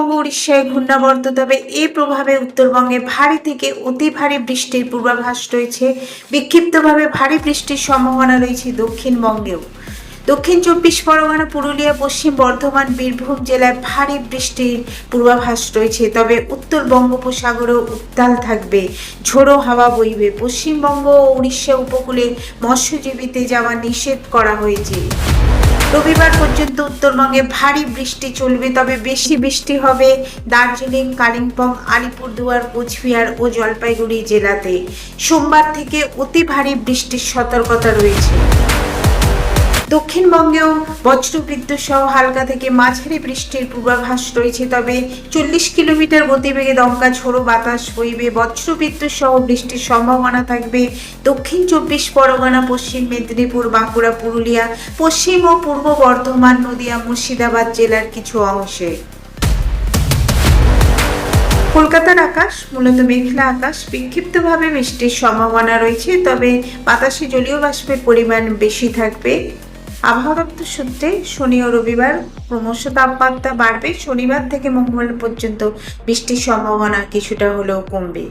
উড়িষ্যায় ঘূর্ণাবর্ত, তবে এই প্রভাবে উত্তরবঙ্গে ভারী থেকে অতি ভারী বৃষ্টির পূর্বাভাস রয়েছে। বিক্ষিপ্তভাবে ভারী বৃষ্টির সম্ভাবনা রয়েছে দক্ষিণবঙ্গেও। দক্ষিণ চব্বিশ পরগনা, পুরুলিয়া, পশ্চিম বর্ধমান, বীরভূম জেলায় ভারী বৃষ্টির পূর্বাভাস রয়েছে। তবে উত্তর বঙ্গোপসাগরেও উত্তাল থাকবে। ঝোড়ো হাওয়া বইবে। পশ্চিমবঙ্গ ও উড়িষ্যা উপকূলে মৎস্যজীবীতে যাওয়া নিষেধ করা হয়েছে। রবিবার পর্যন্ত উত্তরবঙ্গে ভারী বৃষ্টি চলবে, তবে বেশি বৃষ্টি হবে দার্জিলিং, কালিম্পং, আলিপুরদুয়ার, কোচবিহার ও জলপাইগুড়ি জেলাতে। সোমবার থেকে অতি ভারী বৃষ্টির সতর্কতা রয়েছে। দক্ষিণবঙ্গেও বজ্রবিদ্যুৎ সহ হালকা থেকে মাঝারি বৃষ্টির পূর্বাভাস রয়েছে, তবে চল্লিশ কিলোমিটার গতিবেগে দমকা ঝোড়ো বাতাস বইবে। বজ্রবিদ্যুৎ সহ বৃষ্টির সম্ভাবনা থাকবে দক্ষিণ চব্বিশ পরগনা, পশ্চিম মেদিনীপুর, বাঁকুড়া, পুরুলিয়া, পশ্চিম ও পূর্ব বর্ধমান, নদিয়া, মুর্শিদাবাদ জেলার কিছু অংশে। কলকাতার আকাশ, মূলত মেঘলা আকাশ, বিক্ষিপ্তভাবে বৃষ্টির সম্ভাবনা রয়েছে, তবে বাতাসে জলীয় বাষ্পের পরিমাণ বেশি থাকবে। আবহাওয়া দপ্তর সূত্রে শনি ও রবিবার ক্রমশ তাপমাত্রা বাড়বে। শনিবার থেকে মঙ্গলবার পর্যন্ত বৃষ্টির সম্ভাবনা কিছুটা হলেও কমবে।